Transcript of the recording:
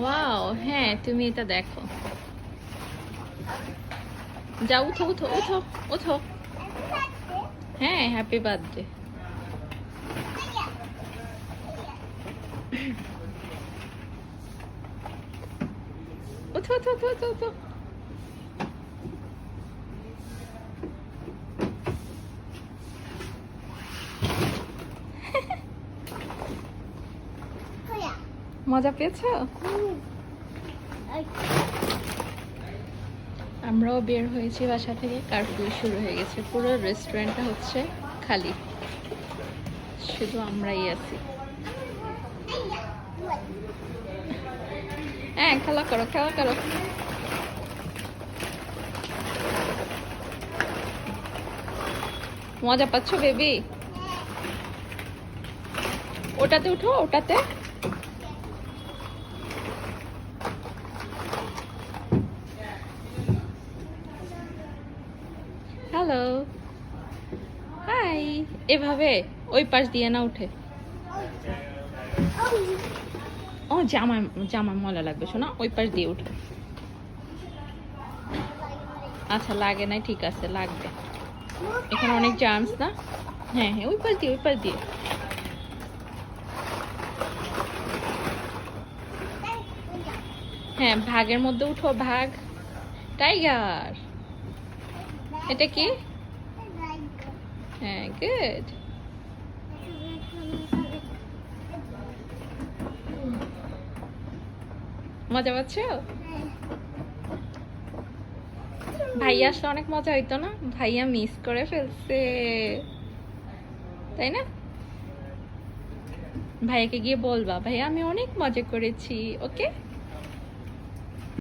Wow হ্যাঁ তুমি এটা দেখো। যাও, উঠো উঠো উঠো উঠো। হ্যাঁ হ্যাপি বার্থডে উঠো উঠো উঠো উঠো উঠো মজা পেয়েছ? আমরাও বের হয়েছি বাসা থেকে। কারফিউ শুরু হয়ে গেছে। পুরো রেস্টুরেন্টটা হচ্ছে খালি। শুধু আমরাই আছি। হ্যাঁ খেলা করো খেলা করো। মজা পাচ্ছ বেবি ওটাতে উঠো, ওটাতে। হ্যালো হাই এভাবে ওই পাশ দিয়ে না উঠে। ও জামা জামা ময়লা লাগবে, শোনা, ওই পাশ দিয়ে উঠে। আচ্ছা লাগে না ঠিক আছে, লাগবে। এখানে অনেক জার্মস না? হ্যাঁ হ্যাঁ ওই পাশ দিয়ে, ওই পাশ দিয়ে। হ্যাঁ ভাগের মধ্যে উঠো, ভাগ। টাইগার। এটা কি? হ্যাঁ গুড মজা পাচ্ছ? ভাইয়া আসলে অনেক মজা হইতো না? ভাইয়া মিস করে ফেলছে। তাই না? ভাইয়াকে গিয়ে বলবা, ভাইয়া, আমি অনেক মজা করেছি ওকে